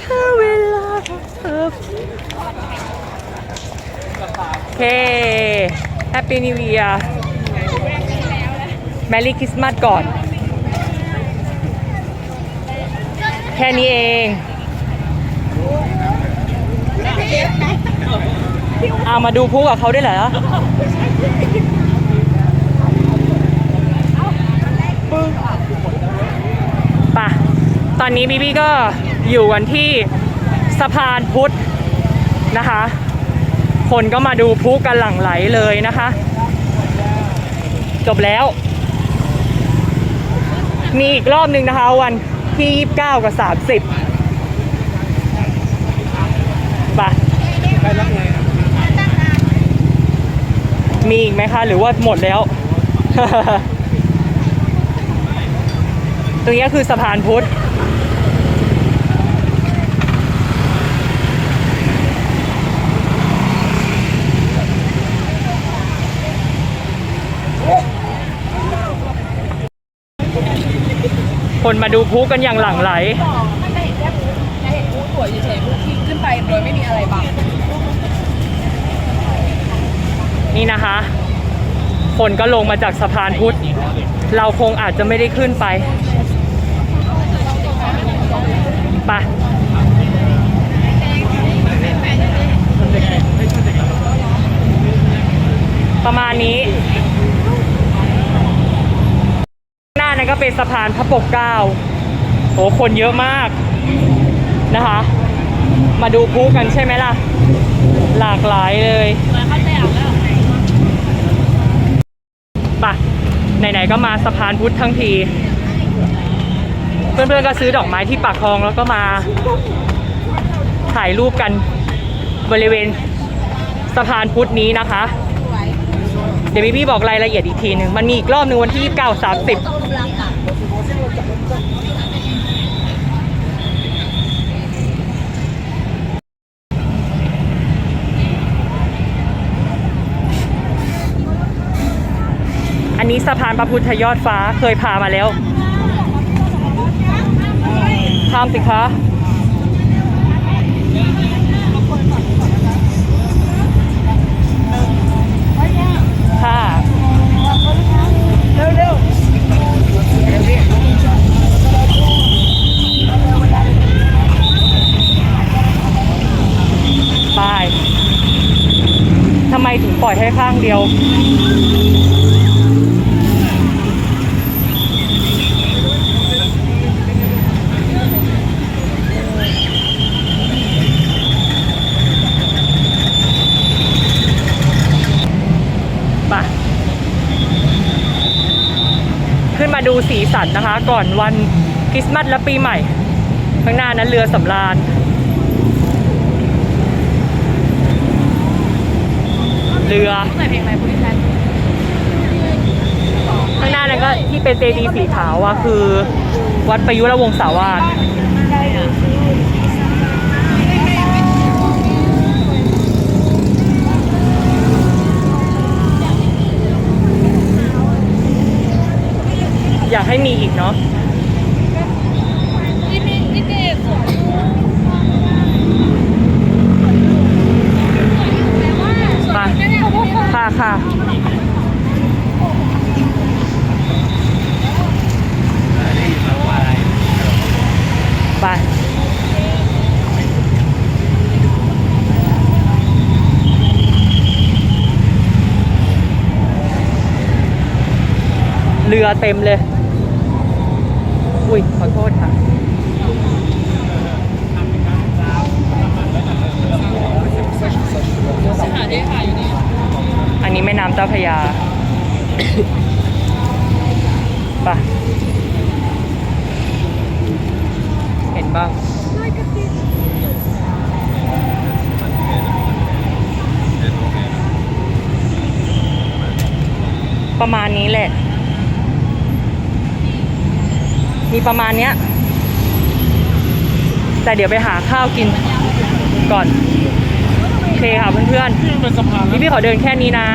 แค่เวลาเธอโอเค Happy New Year Merry Christmas ก่อน แค่นี้เองเอามาดูพลุกับเขาได้เหรอไป่ะ ตอนนี้บีบี้ก็อยู่กันที่สะพานพุทธนะคะ คนก็มาดูพลุกันหลั่งไหลเลยนะคะ จบแล้ว มีอีกรอบหนึ่งนะคะ วันที่ 29 กับ 30ป่ะมีอีกไหมคะ หรือว่าหมดแล้ว ตรงนี้คือสะพานพุทธ คนมาดูพลุกันอย่างหลั่งไหลสวยเฉยๆที่ขึ้นไปโดยไม่มีอะไรบังนี่นะคะ คนก็ลงมาจากสะพานพุทธ เราคงอาจจะไม่ได้ขึ้นไปไปประมาณนี้ หน้านั้นก็ เป็นสะพานพระปกเกล้าโหคนเยอะมากนะคะ มาดูพลุกันใช่ไหมล่ะ หลากหลายเลยปะไหนๆก็มาสะพานพุทธทั้งที เพื่อนๆก็ซื้อดอกไม้ที่ปากคลองแล้วก็มาถ่ายรูปกันบริเวณสะพานพุทธนี้นะคะ ดี๋ยวพี่พี่บอกรายละเอียดอีกทีหนึ่งมันมีอีกรอบหนึ่งวันที่ 29 30 อันนี้สะพานพระพุทธยอดฟ้าเคยพามาแล้วข้ามสิคะค่ะ ปล่อยให้ข้างเดียวไปขึ้นมาดูสีสันนะคะ ก่อนวันคริสต์มาสและปีใหม่ ข้างหน้านั้นเรือสำราญ เรือไหนเพลงอะไรพูดดิฉันข้างหน้านั้นก็ที่เป็นเจดีย์สีขาวอะคือ วัดประยุรวงศาวาสอยากให้มีอีกเนาะ ยี่สิบยี่สิบสวย ไปค่ะค่ะ ไป เรือเต็มเลย อุ้ยขอโทษค่ะหาได้หาอยู่นี่อันนี้แม่น้ำเจ้าพระยาไปะเห็นบ้างประมาณนี้แหละ มีประมาณเนี้ย แต่เดี๋ยวไปหาข้าวกินก่อน โอเคค่ะเพื่อนๆเป็นสะพานพี่พี่ขอเดินแค่นี้นะ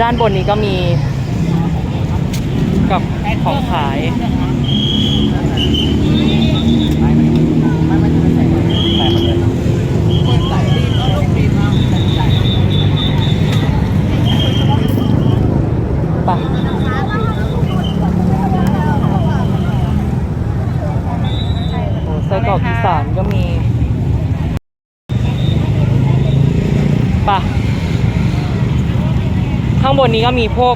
ด้านบนนี้ก็มีกับของขาย ปะโอ้ไส้กรอกอีสานก็มี ปะ ข้างบนนี้ก็มีพวก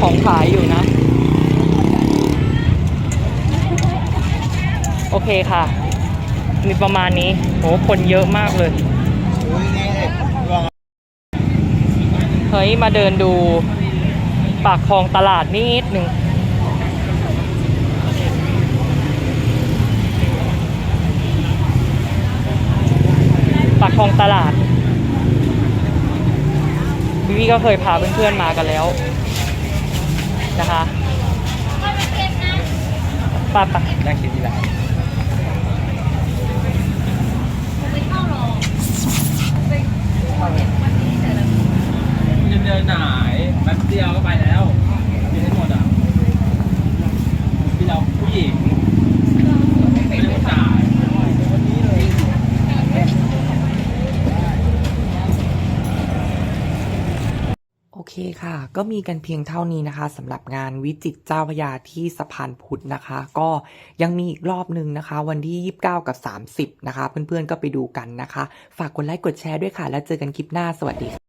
ของขายอยู่นะ โอเคค่ะ มีประมาณนี้โหคนเยอะมากเลยเฮ้ยมาเดินดูปากคลองตลาดนิดหนึ่งปากคลองตลาด วิวีก็เคยพาเพื่อนๆมากันแล้วนะคะปะปะนั่งคิดทีละเดินไหนแป๊บเดียวก็ไปแล้วกินให้หมดอะพี่เราผู้หญิงไม่ได้ผู้ชาย โอ เคค่ะ ก็มีกันเพียงเท่านี้นะคะสำหรับงานวิจิตเจ้าพยาที่สะพานพุทธนะคะ ก็ยังมีอีกรอบหนึ่งนะคะ วันที่ 29 กับ 30 นะคะ เพื่อนๆก็ไปดูกันนะคะ ฝากกดไลค์กดแชร์ด้วยค่ะ แล้วเจอกันคลิปหน้าสวัสดีค่ะ